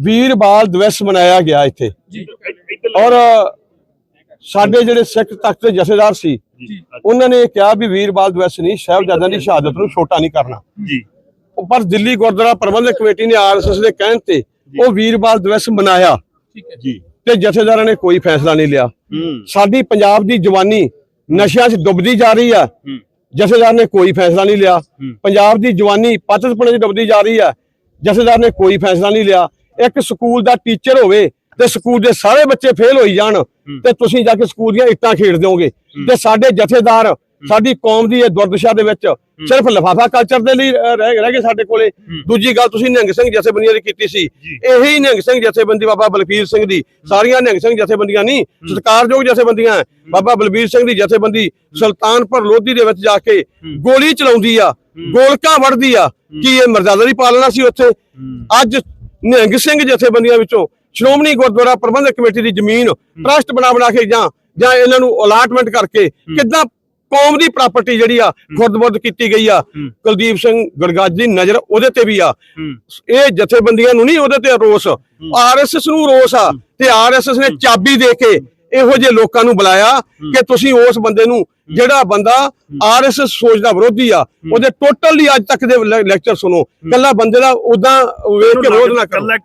ਵੀਰ ਬਾਲ ਦਿਵਸ ਮਨਾਇਆ ਗਿਆ ਇੱਥੇ। ਔਰ ਸਾਡੇ ਜਿਹੜੇ ਸਿੱਖ ਤਖਤ ਦੇ ਜਥੇਦਾਰ ਸੀ ਜੀ। ਉਹਨਾਂ ਨੇ ਕਿਹਾ ਵੀ ਵੀਰ ਬਾਲ ਦਿਵਸ ਨਹੀਂ ਸਾਹਿਬਜ਼ਾਦਿਆਂ ਦੀ ਸ਼ਹਾਦਤ ਨੂੰ ਛੋਟਾ ਨਹੀਂ ਕਰਨਾ। ਜੀ। ਪਰ ਦਿੱਲੀ ਗੁਰਦੁਆਰਾ ਪ੍ਰਬੰਧਕ ਕਮੇਟੀ ਨੇ ਆਰਐਸਐਸ ਦੇ ਕਹਿਣ ਤੇ ਉਹ ਵੀਰ ਬਾਲ ਦਿਵਸ ਮਨਾਇਆ। ਠੀਕ ਹੈ। ਜੀ। ਤੇ ਜਥੇਦਾਰਾਂ ਨੇ ਕੋਈ ਫੈਸਲਾ ਨਹੀਂ ਲਿਆ। ਸਾਡੀ ਪੰਜਾਬ ਦੀ ਜਵਾਨੀ ਨਸ਼ਿਆਂ 'ਚ ਡੁੱਬਦੀ ਜਾ ਰਹੀ ਆ। ਹੂੰ। ਜਥੇਦਾਰ ਨੇ ਕੋਈ ਫੈਸਲਾ ਨਹੀਂ ਲਿਆ। ਪੰਜਾਬ ਦੀ ਜਵਾਨੀ ਪਤਤਪਣੇ 'ਚ ਡੁੱਬਦੀ ਜਾ ਰਹੀ ਆ। ਜਥੇਦਾਰ ਨੇ ਕੋਈ ਫੈਸਲਾ ਨਹੀਂ ਲਿਆ। ਇੱਕ ਸਕੂਲ ਦਾ ਟੀਚਰ ਹੋਵੇ ਤੇ ਸਕੂਲ ਦੇ ਸਾਰੇ ਬੱਚੇ ਫੇਲ ਹੋਈ ਜਾਣ ਤੇ ਤੁਸੀਂ ਜਾ ਕੇ ਸਕੂਲ ਦੀਆਂ ਇੱਟਾਂ ਖੇਡ ਦਿਓਗੇ। ਤੇ ਸਾਡੇ ਜਥੇਦਾਰ ਸਾਡੀ ਕੌਮ ਦੀ ਇਹ ਦੁਰਦਸ਼ਾ ਦੇ ਵਿੱਚ ਸਿਰਫ ਲਫਾਫਾ ਕਲਚਰ ਦੇ ਲਈ ਰਹਿ ਰਹਿ ਗਏ ਸਾਡੇ ਕੋਲੇ। ਦੂਜੀ ਗੱਲ ਤੁਸੀਂ ਨਿਹੰਗ ਸਿੰਘ ਜਥੇਬੰਦੀਆਂ ਦੀ ਕੀਤੀ ਸੀ। ਇਹੀ ਨਿਹੰਗ ਸਿੰਘ ਜਥੇਬੰਦੀ ਬਾਬਾ ਬਲਬੀਰ ਸਿੰਘ ਦੀ। ਸਾਰੀਆਂ ਨਿਹੰਗ ਸਿੰਘ ਜਥੇਬੰਦੀਆਂ ਨਹੀਂ ਸਤਿਕਾਰਯੋਗ ਜਥੇਬੰਦੀਆਂ। ਬਾਬਾ ਬਲਬੀਰ ਸਿੰਘ ਦੀ ਜਥੇਬੰਦੀ ਸੁਲਤਾਨਪੁਰ ਲੋਧੀ ਦੇ ਵਿੱਚ ਜਾ ਕੇ ਗੋਲੀ ਚਲਾਉਂਦੀ ਆ ਗੋਲਕਾਂ ਵੜਦੀ ਆ। ਕੀ ਇਹ ਮਰਜ਼ਾਦਾ ਦੀ ਪਾਲਣਾ ਸੀ ਉੱਥੇ? ਅੱਜ ਨਿਹੰਗ ਸਿੰਘ ਜਥੇਬੰਦੀਆਂ ਵਿੱਚੋਂ ਸ਼੍ਰੋਮਣੀ ਗੁਰਦੁਆਰਾ ਪ੍ਰਬੰਧਕ ਕਮੇਟੀ ਦੀ ਜ਼ਮੀਨ ਟਰਸਟ ਬਣਾ ਬਣਾ ਕੇ ਜਾਂ ਜਾਂ ਇਹਨਾਂ ਨੂੰ ਅਲਾਟਮੈਂਟ ਕਰਕੇ ਕਿੱਦਾਂ ਕੌਮ ਦੀ ਪ੍ਰਾਪਰਟੀ ਜਿਹੜੀ ਆ ਖੁਰਦ-ਬੁਰਦ ਕੀਤੀ ਗਈ ਆ। ਕੁਲਦੀਪ ਸਿੰਘ ਗੜਗੱਜ ਦੀ ਨਜ਼ਰ ਉਹਦੇ ਤੇ ਵੀ ਆ। ਇਹ ਜਥੇਬੰਦੀਆਂ ਨੂੰ ਨਹੀਂ ਉਹਦੇ ਤੇ ਰੋਸ। ਆਰਐਸਐਸ ਨੂੰ ਰੋਸ ਆ ਤੇ ਆਰਐਸਐਸ ਨੇ ਚਾਬੀ ਦੇ ਕੇ ਇਹੋ ਜਿਹੇ ਲੋਕਾਂ ਨੂੰ ਬੁਲਾਇਆ ਕਿ ਤੁਸੀਂ ਉਸ ਬੰਦੇ ਨੂੰ ਜਿਹੜਾ ਬੰਦਾ ਆਰਐਸਐਸ ਸੋਚ ਦਾ ਵਿਰੋਧੀ ਆ ਉਹਦੇ ਟੋਟਲੀ ਅੱਜ ਤੱਕ ਦੇ ਲੈਕਚਰ ਸੁਣੋ। ਕੱਲਾ ਬੰਦੇ ਦਾ ਉਦਾਂ ਵੇਖ ਕੇ ਵਿਰੋਧ ਨਾ ਕਰੋ।